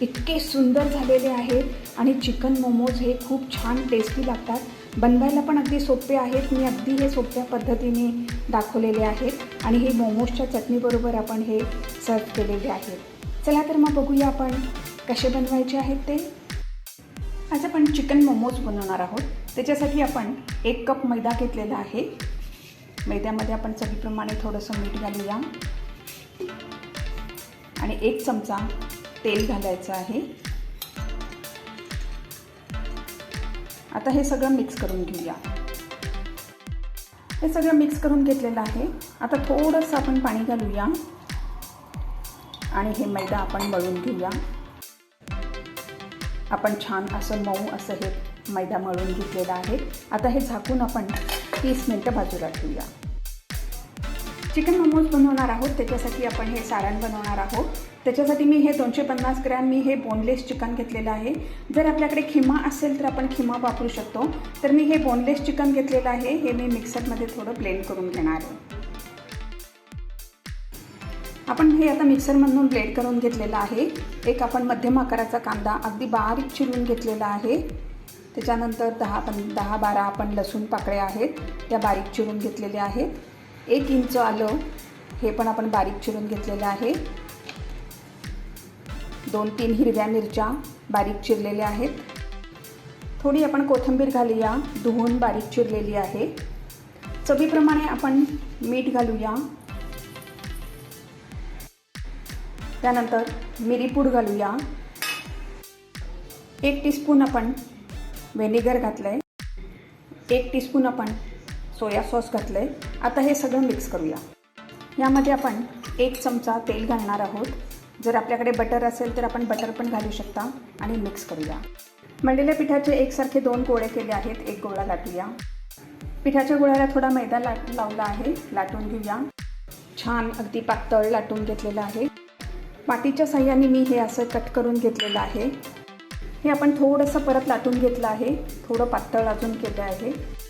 इतके सुंदर झालेले आहेत आणि चिकन मोमोज हे खूप छान टेस्टी लागतात. बनवायला पण अगदी सोपे आहेत. मी अगदी हे सोप्या पद्धतीने दाखवलेले आहेत आणि हे मोमोजच्या चटणीबरोबर आपण हे सर्व केलेले आहेत. चला तर मग बघूया आपण कसे बनवायचे आहेत ते. आज आपण चिकन मोमोज बनवणार आहोत. त्याच्यासाठी आपण एक कप मैदा घेतलेला आहे. मैद्यामध्ये आपण चवीप्रमाणे थोडंसं मीठ घालूया. आणि एक चमचा तेल घालायचं आहे. आता हे सगळं मिक्स करून घेऊया. हे सगळं मिक्स करून घेतलेलं आहे. आता थोडंसं आपण पाणी घालूया. आणि हे मैदा आपण मळून घेऊया. आपण छान असं मऊ असं हे मैदा मळून घेतलेलं आहे. आता हे झाकून आपण तीस मिनटं बाजूला ठेवूया चिकन मोमोज बनवणार आहोत त्याच्यासाठी आपण हे सारण बनवणार आहोत. त्याच्यासाठी मी हे दोनशे पन्नास ग्रॅम मी हे बोनलेस चिकन घेतलेलं आहे. जर आपल्याकडे खिमा असेल तर आपण खिमा वापरू शकतो. तर मी हे बोनलेस चिकन घेतलेलं आहे हे मी मिक्सरमध्ये थोडं ब्लेंड करून घेणार आहे. आपण हे आता मिक्सरमधून ब्लेंड करून घेतलेलं आहे. एक आपण मध्यम आकाराचा कांदा अगदी बारीक चिरून घेतलेला आहे. त्याच्यानंतर दहा पण दहा बारा आपण लसूण पाकळ्या आहेत त्या बारीक चिरून घेतलेल्या आहेत. एक इंच आलं. हे पण आपण बारीक चिरून घेतलेलं आहे. दोन तीन हिरव्या मिरच्या बारीक चिरलेल्या आहेत. थोडी आपण कोथिंबीर घालूया धुवून बारीक चिरलेली आहे. चवीप्रमाणे आपण मीठ घालूया. त्यानंतर मिरीपूड घालूया. एक टीस्पून आपण व्हेनेगर घातलं आहे एक टीस्पून आपण सोया सॉस घातलं आहे आता हे सगळं मिक्स करूया. यामध्ये आपण एक चमचा तेल घालणार आहोत. जर आपल्याकडे बटर असेल तर आपण बटर पण घालू शकता आणि मिक्स करूया. मळलेल्या पिठाचे एकसारखे दोन गोळे केले आहेत. एक गोळा लाटूया. पिठाच्या गोळ्याला थोडा मैदा लाट लावला आहे. लाटून घेऊया. छान अगदी पातळ लाटून घेतलेलं आहे. पाटीच्या साह्याने मी हे असं कट करून घेतलेलं आहे. हे आपण थोडंसं परत लाटून घेतलं आहे. थोडं पातळ अजून केलं आहे.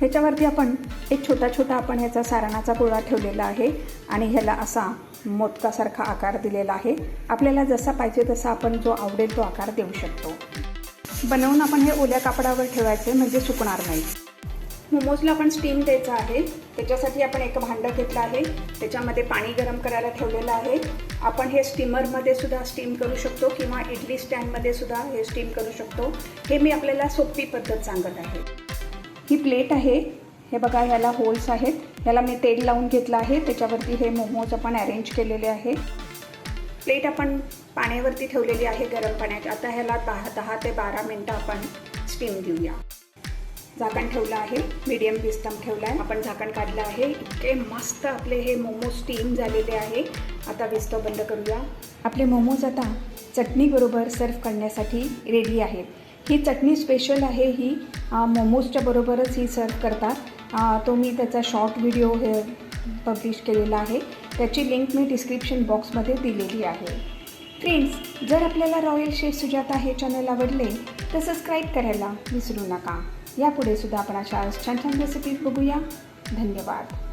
ह्याच्यावरती आपण एक छोटा छोटा आपण ह्याचा सारणाचा गोळा ठेवलेला आहे आणि ह्याला असा मोदकासारखा आकार दिलेला आहे. आपल्याला जसा पाहिजे तसा आपण जो आवडेल तो आकार देऊ शकतो. बनवून आपण हे ओल्या कापडावर ठेवायचे म्हणजे सुकणार नाही. मोमोजला आपण स्टीम द्यायचं आहे. त्याच्यासाठी आपण एक भांडं घेतलं आहे. त्याच्यामध्ये पाणी गरम करायला ठेवलेलं आहे. आपण हे स्टीमरमध्ये सुद्धा स्टीम करू शकतो किंवा इडली स्टँडमध्ये सुद्धा हे स्टीम करू शकतो. हे मी आपल्याला सोपी पद्धत सांगत आहे. ही प्लेट आहे. हे बघा ह्याला होल्स आहेत. ह्याला मी तेल लावून घेतलं आहे. त्याच्यावरती हे मोमोज आपण अरेंज केलेले आहे. प्लेट आपण पाण्यावरती ठेवलेली आहे गरम पाण्यात आता ह्याला दहा दहा ते बारा मिनटं आपण स्टीम देऊया झाकण ठेवलं आहे. मीडियम पिस्तम ठेवला आहे आपण झाकण काढलं आहे. इतके मस्त आपले हे मोमोज स्टीम झालेले आहे. आता विस्तव बंद करूया. आपले मोमोज आता चटणीबरोबर सर्व करण्यासाठी रेडी आहेत. ही चटणी स्पेशल आहे ही मोमोजच्या बरोबरच ही सर्व करतात. तो मी त्याचा शॉर्ट व्हिडिओ हे पब्लिश केलेला आहे. त्याची लिंक मी डिस्क्रिप्शन बॉक्समध्ये दिलेली आहे. फ्रेंड्स जर आपल्याला रॉयल शेफ सुजाता हे चॅनल आवडले तर सबस्क्राईब करायला विसरू नका. यापुढे सुद्धा आपण अशा छान छान रेसिपीज बघूया. धन्यवाद.